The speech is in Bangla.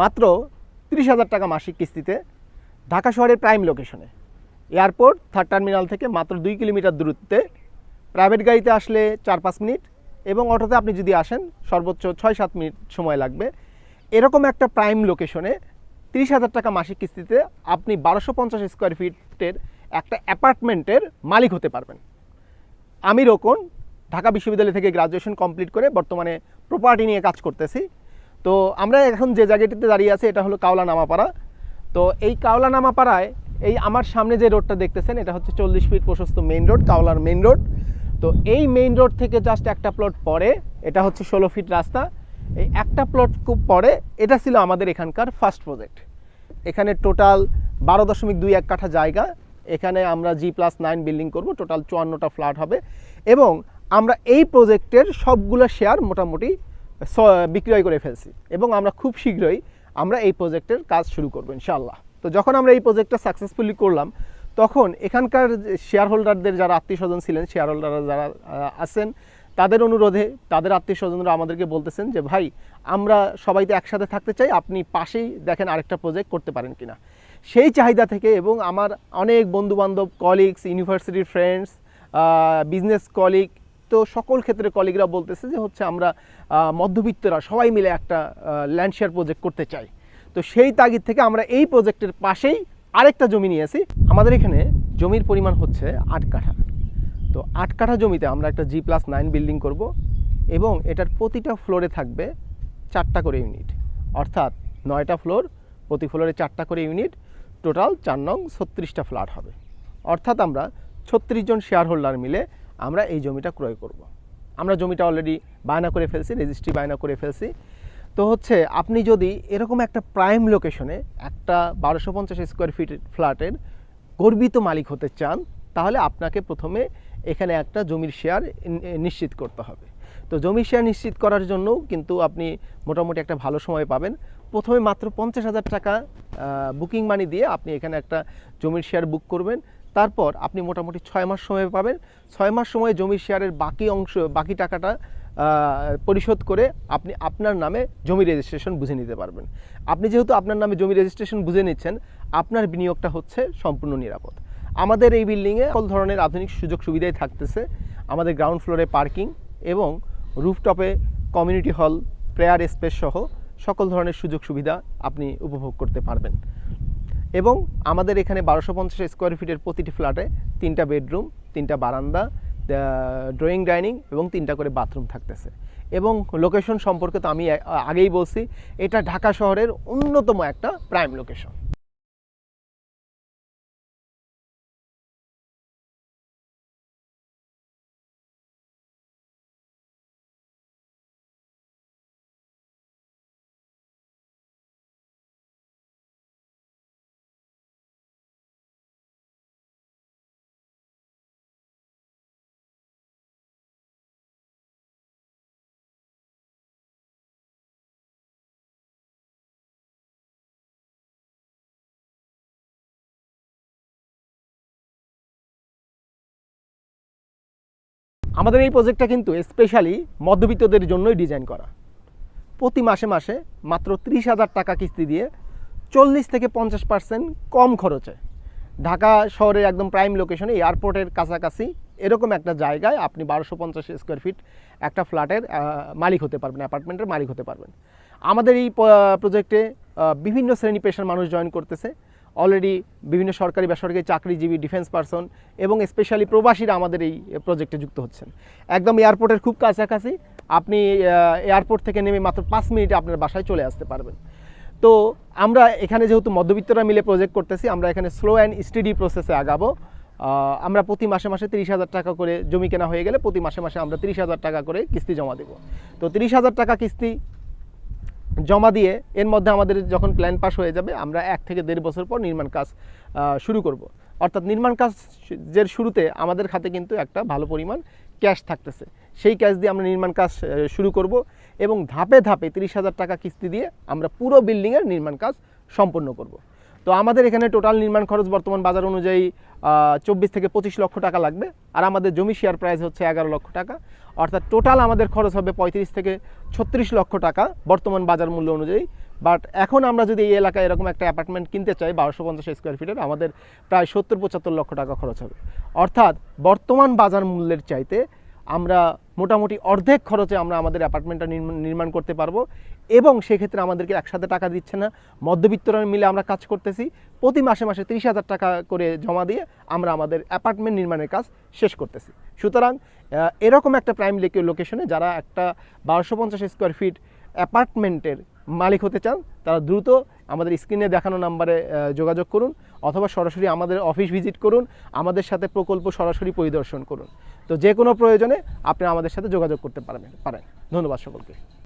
মাত্র তিরিশ হাজার টাকা মাসিক কিস্তিতে ঢাকা শহরের প্রাইম লোকেশনে এয়ারপোর্ট থার্ড টার্মিনাল থেকে মাত্র দুই কিলোমিটার দূরত্বে। প্রাইভেট গাড়িতে আসলে চার পাঁচ মিনিট এবং অটোতে আপনি যদি আসেন, সর্বোচ্চ ছয় সাত মিনিট সময় লাগবে। এরকম একটা প্রাইম লোকেশনে তিরিশ হাজার টাকা মাসিক কিস্তিতে আপনি বারোশো পঞ্চাশ স্কোয়ার ফিটের একটা অ্যাপার্টমেন্টের মালিক হতে পারবেন। আমি রোকন, ঢাকা বিশ্ববিদ্যালয় থেকে গ্রাজুয়েশন কমপ্লিট করে বর্তমানে প্রপার্টি নিয়ে কাজ করতেছি। তো আমরা এখন যে জায়গাটিতে দাঁড়িয়ে আছি, এটা হলো কাওলা নামাপাড়া তো এই কাওলা নামাপাড়ায় এই আমার সামনে যে রোডটা দেখতেছেন, এটা হচ্ছে চল্লিশ ফিট প্রশস্ত মেইন রোড কাওলার মেইন রোড তো এই মেইন রোড থেকে জাস্ট একটা প্লট পরে, এটা হচ্ছে ষোলো ফিট রাস্তা। এই একটা প্লট খুব পরে, এটা ছিল আমাদের এখানকার ফার্স্ট প্রজেক্ট এখানে টোটাল বারো দশমিক দুই এক কাঠা জায়গা। এখানে আমরা জি প্লাস নাইন বিল্ডিং করব টোটাল চুয়ান্নটা ফ্ল্যাট হবে। এবং আমরা এই প্রজেক্টের সবগুলো শেয়ার মোটামুটি বিক্রয় করে ফেলছি। এবং আমরা খুব শীঘ্রই আমরা এই প্রজেক্টের কাজ শুরু করব, ইনশাআল্লাহ। তো যখন আমরা এই প্রজেক্টটা সাকসেসফুলি করলাম, তখন এখানকার শেয়ার হোল্ডারদের যারা আত্মীয় স্বজন ছিলেন শেয়ার হোল্ডাররা যারা আছেন, তাদের অনুরোধে তাদের আত্মীয় স্বজনরা আমাদেরকে বলতেছেন যে, ভাই, আমরা সবাই তো একসাথে থাকতে চাই, আপনি পাশেই দেখেন আরেকটা প্রজেক্ট করতে পারেন কিনা? সেই চাহিদা থেকে এবং আমার অনেক বন্ধু বান্ধব কলিগস ইউনিভার্সিটির ফ্রেন্ডস বিজনেস কলিগ তো সকল ক্ষেত্রে কলিগরা বলতেছে যে হচ্ছে আমরা মধ্যবিত্তরা সবাই মিলে একটা ল্যান্ড শেয়ার প্রজেক্ট করতে চাই। তো সেই তাগিদ থেকে আমরা এই প্রজেক্টের পাশেই আরেকটা জমি নিয়েছি আমাদের এখানে জমির পরিমাণ হচ্ছে আট কাঠা। তো আট কাঠা জমিতে আমরা একটা জি প্লাস নাইন বিল্ডিং করব এবং এটার প্রতিটা ফ্লোরে থাকবে চারটা করে ইউনিট অর্থাৎ নয়টা ফ্লোর প্রতি ফ্লোরে চারটা করে ইউনিট টোটাল চার নং ছত্রিশটা ফ্ল্যাট হবে। অর্থাৎ আমরা ছত্রিশ জন শেয়ার হোল্ডার মিলে আমরা এই জমিটা ক্রয় করব। আমরা জমিটা অলরেডি বায়না করে ফেলছি রেজিস্ট্রি বায়না করে ফেলছি। তো হচ্ছে, আপনি যদি এরকম একটা প্রাইম লোকেশনে একটা বারোশো পঞ্চাশ স্কোয়ার ফিট ফ্ল্যাটের গর্বিত মালিক হতে চান, তাহলে আপনাকে প্রথমে এখানে একটা জমির শেয়ার নিশ্চিত করতে হবে। তো জমির শেয়ার নিশ্চিত করার জন্যও কিন্তু আপনি মোটামুটি একটা ভালো সময় পাবেন। প্রথমে মাত্র পঞ্চাশ হাজার টাকা বুকিং মানি দিয়ে আপনি এখানে একটা জমির শেয়ার বুক করবেন। তারপর আপনি মোটামুটি ছয় মাস সময় পাবেন। ছয় মাস সময়ে জমির শেয়ারের বাকি অংশ, বাকি টাকাটা পরিশোধ করে আপনি আপনার নামে জমি রেজিস্ট্রেশন বুঝে নিতে পারবেন। আপনি যেহেতু আপনার নামে জমি রেজিস্ট্রেশন বুঝে নিচ্ছেন, আপনার বিনিয়োগটা হচ্ছে সম্পূর্ণ নিরাপদ। আমাদের এই বিল্ডিংয়ে সকল ধরনের আধুনিক সুযোগ সুবিধাই থাকতেছে। আমাদের গ্রাউন্ড ফ্লোরে পার্কিং এবং রুফটপে কমিউনিটি হল প্রেয়ার স্পেস সহ সকল ধরনের সুযোগ সুবিধা আপনি উপভোগ করতে পারবেন। এবং আমাদের এখানে বারোশো পঞ্চাশ স্কোয়ার ফিটের প্রতিটি ফ্ল্যাটে তিনটা বেডরুম তিনটা বারান্দা ড্রয়িং ডাইনিং এবং তিনটা করে বাথরুম থাকতেছে। এবং লোকেশন সম্পর্কে তো আমি আগেই বলছি, এটা ঢাকা শহরের অন্যতম একটা প্রাইম লোকেশন আমাদের এই প্রজেক্টটা কিন্তু স্পেশালি মধ্যবিত্তদের জন্যই ডিজাইন করা। প্রতি মাসে মাসে মাত্র ত্রিশ হাজার টাকা কিস্তি দিয়ে চল্লিশ থেকে পঞ্চাশ পার্সেন্ট কম খরচে ঢাকা শহরের একদম প্রাইম লোকেশনে এয়ারপোর্টের কাছাকাছি এরকম একটা জায়গায় আপনি বারোশো পঞ্চাশ স্কোয়ার ফিট একটা ফ্ল্যাটের মালিক হতে পারবেন অ্যাপার্টমেন্টের মালিক হতে পারবেন। আমাদের এই প্রজেক্টে বিভিন্ন শ্রেণি পেশার মানুষ জয়েন করতেছে। অলরেডি বিভিন্ন সরকারি বেসরকারি চাকরিজীবী ডিফেন্স পার্সন এবং স্পেশালি প্রবাসীরা আমাদের এই প্রজেক্টে যুক্ত হচ্ছেন। একদম এয়ারপোর্টের খুব কাছাকাছি। আপনি এয়ারপোর্ট থেকে নেমে মাত্র পাঁচ মিনিটে আপনার বাসায় চলে আসতে পারবেন। তো আমরা এখানে যেহেতু মধ্যবিত্তরা মিলে প্রজেক্ট করতেছি, আমরা এখানে স্লো অ্যান্ড স্টেডি প্রসেসে আগাবো। আমরা প্রতি মাসে মাসে তিরিশ হাজার টাকা করে জমি কেনা হয়ে গেলে প্রতি মাসে মাসে আমরা তিরিশ হাজার টাকা করে কিস্তি জমা দেবো। তো তিরিশ হাজার টাকা কিস্তি জমা দিয়ে এর মধ্যে আমাদের যখন প্ল্যান পাস হয়ে যাবে, আমরা এক থেকে দেড় বছর পর নির্মাণ কাজ শুরু করব। অর্থাৎ নির্মাণ কাজ কাজের শুরুতে আমাদের খাতে কিন্তু একটা ভালো পরিমাণ ক্যাশ থাকতেছে। সেই ক্যাশ দিয়ে আমরা নির্মাণ কাজ শুরু করব এবং ধাপে ধাপে তিরিশ হাজার টাকা কিস্তি দিয়ে আমরা পুরো বিল্ডিংয়ের নির্মাণ কাজ সম্পন্ন করব। তো আমাদের এখানে টোটাল নির্মাণ খরচ বর্তমান বাজার অনুযায়ী চব্বিশ থেকে পঁচিশ লক্ষ টাকা লাগবে। আর আমাদের জমি শেয়ার প্রাইস হচ্ছে এগারো লক্ষ টাকা। অর্থাৎ টোটাল আমাদের খরচ হবে পঁয়ত্রিশ থেকে ছত্রিশ লক্ষ টাকা বর্তমান বাজার মূল্য অনুযায়ী। বাট এখন আমরা যদি এই এলাকায় এরকম একটা অ্যাপার্টমেন্ট কিনতে চাই, বারোশো পঞ্চাশ স্কোয়ার ফিটের আমাদের প্রায় সত্তর পঁচাত্তর লক্ষ টাকা খরচ হবে। অর্থাৎ বর্তমান বাজার মূল্যের চাইতে আমরা মোটামুটি অর্ধেক খরচে আমরা আমাদের অ্যাপার্টমেন্টটা নির্মাণ- করতে পারব এবং সেক্ষেত্রে আমাদেরকে একসাথে টাকা দিচ্ছে না। মধ্যবিত্তরা মিলে আমরা কাজ করতেছি। প্রতি মাসে মাসে তিরিশ হাজার টাকা করে জমা দিয়ে আমরা আমাদের অ্যাপার্টমেন্ট নির্মাণের কাজ শেষ করতেছি। সুতরাং এরকম একটা প্রাইম লোকেশনে যারা একটা বারোশো পঞ্চাশ স্কোয়ার ফিট অ্যাপার্টমেন্টের মালিক হতে চান, তারা দ্রুত আমাদের স্ক্রিনে দেখানো নাম্বারে যোগাযোগ করুন অথবা সরাসরি আমাদের অফিস ভিজিট করুন। আমাদের সাথে প্রকল্প সরাসরি পরিদর্শন করুন। তো যে কোনো প্রয়োজনে আপনি আমাদের সাথে যোগাযোগ করতে পারবেন পারেন। ধন্যবাদ সকলকে।